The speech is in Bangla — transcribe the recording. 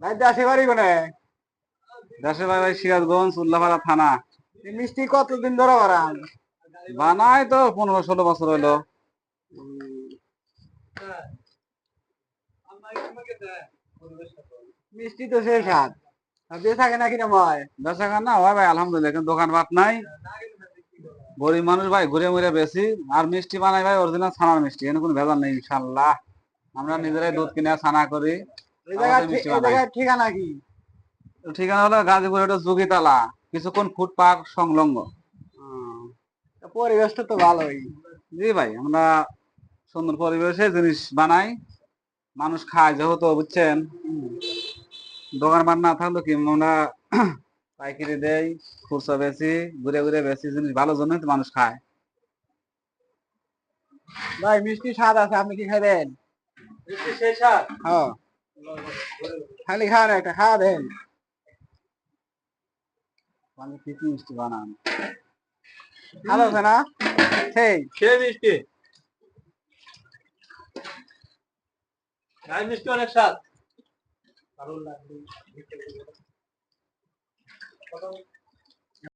ভাই দেশে বাড়ি কোনে? দেশের ভাই ভাই সিরাজগঞ্জ উল্লাপাড়া থানা। মিষ্টি কতদিন ধরে বাড়ান বানাই তো পনেরো ষোলো বছর হইল। মিষ্টি তো সেই স্বাদ। থাকে নাকি না হয়? ভাই আলহামদুলিল্লাহ কিন্তু দোকানপাট নাই। গরিব মানুষ ভাই ঘুরে মুড়ে বেশি। আর মিষ্টি বানাই ভাই অরিজিনাল ছানার মিষ্টি। এখানে কোনো ভেজাল নেই ইনশাল্লাহ আমরা নিজেরাই দুধ কিনে ছানা করি। মিষ্টি ঠিকানা কি? ঠিকানা হলো গাজীপুর যোগীতলা কিছুক্ষণ পার্ক সংলগ্ন। পরিবেশটা তো ভালোই। জি ভাই আমরা সুন্দর পরিবেশে জিনিস বানাই মানুষ খায় যেহেতু বুঝছেন? দোকান পাট না থাকলে কি আমরা পাইকারি দেই খুচরা বেশি ঘুরে ঘুরে বেশি জিনিস ভালো জন্যই তো মানুষ খায়। ভাই মিষ্টি স্বাদ আছে আপনি কি খাবেন হ্যাঁ খালি খান একটা খাওয়া দেন। মানে কি মিষ্টি বানান। ভালো আছে না? সেই। সে মিষ্টি। অনেক স্বাদ।